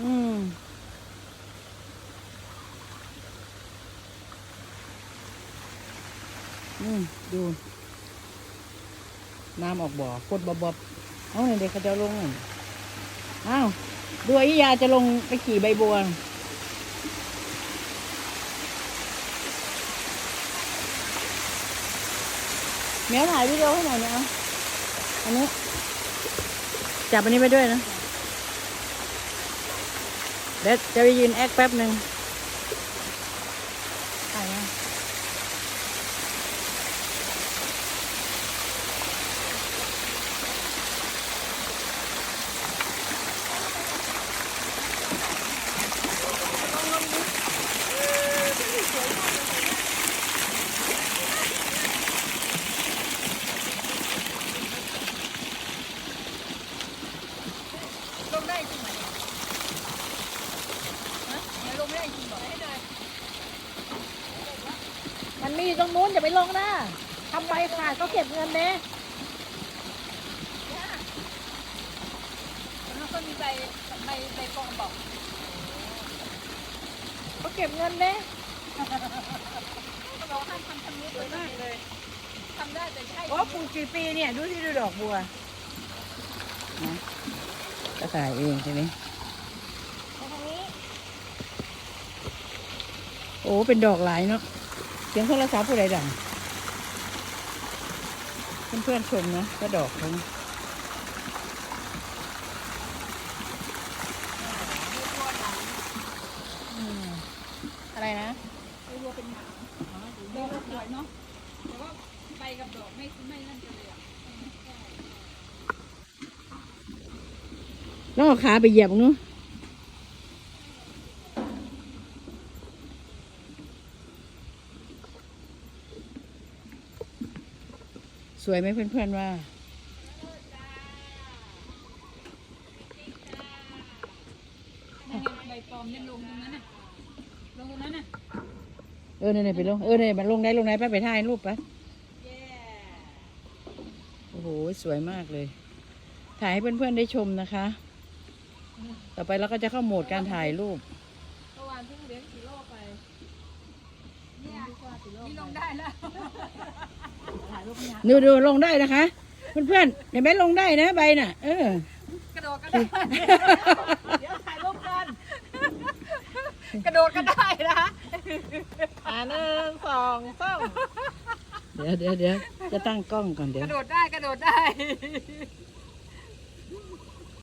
อืมอืมดู น้ำออกบ่อพดบบๆเอาเด็กเขาจะลงอ้าวดูอยุยาจะลงไปขี่ใบบัวเมียวถ่ายวิดีโอให้หน่อยนะอันนี้ จับอันนี้ไปด้วยนะ เดี๋ยวจะไปยืนแอคแป๊บหนึ่งถ่ายนะลงได้จริงไหมเนี่ยฮะเดี๋ยวลงไม่ได้จริงเหรอให้หน่อย มันมีตรงนู้นอย่าไปลงนะทำใบขาดก็เก็บเงินเด้แล้วก็มีใบใบใบกองบอกก็เก็บเงินเด้เขาบอกห้ามทำทำนี้สวยมากเลยทำได้แต่ใช่โอ้ปลูกกี่ปีเนี่ย ดูที่ดูดอกบัวนะก็ถ่ายเองใช่ไหมทางนี้โอ้ เป็นดอกหลายเนาะ เสียงโทรศัพท์ผู้ใดดังเพื่อนๆชมนะก็ดอกเขานะอืมอะไรนะใบบัวเป็นหนามดอกสวยเนาะแต่ว่าใบกับดอกไม่ไม่นั่นกันเลยอะแล้วเอาขาไปเหยียบนู้น สวยไหมเพื่อนๆว่านั่นไงใบปลอมยังลงตรงนั้นน่ะ ลงตรงนั้นน่ะ เออเนี่ยๆไปลง เออเนี่ยมันลงได้ลงได้ไปไปถ่ายรูปปะเย้โอ้โห สวยมากเลย ถ่ายให้เพื่อนๆได้ชมนะคะ ต่อไปเราก็จะเข้าโหมดการถ่ายรูปเมื่อวานเพิ่งเลี้ยงกี่โลไป เนี่ยนี่ลงได้แล้วถ่ายรูปเนี่ย ดูดูลงได้นะคะ เพื่อนๆเห็นไหมลงได้นะใบน่ะ เออ กระโดดก็ได้เดี๋ยวถ่ายรูปกัน กระโดดก็ได้นะอ่าหนึ่งสองสามเดี๋ยวเดี๋ยวเดี๋ยวจะตั้งกล้องก่อนเดี๋กยวระโดดได้กระโดดได้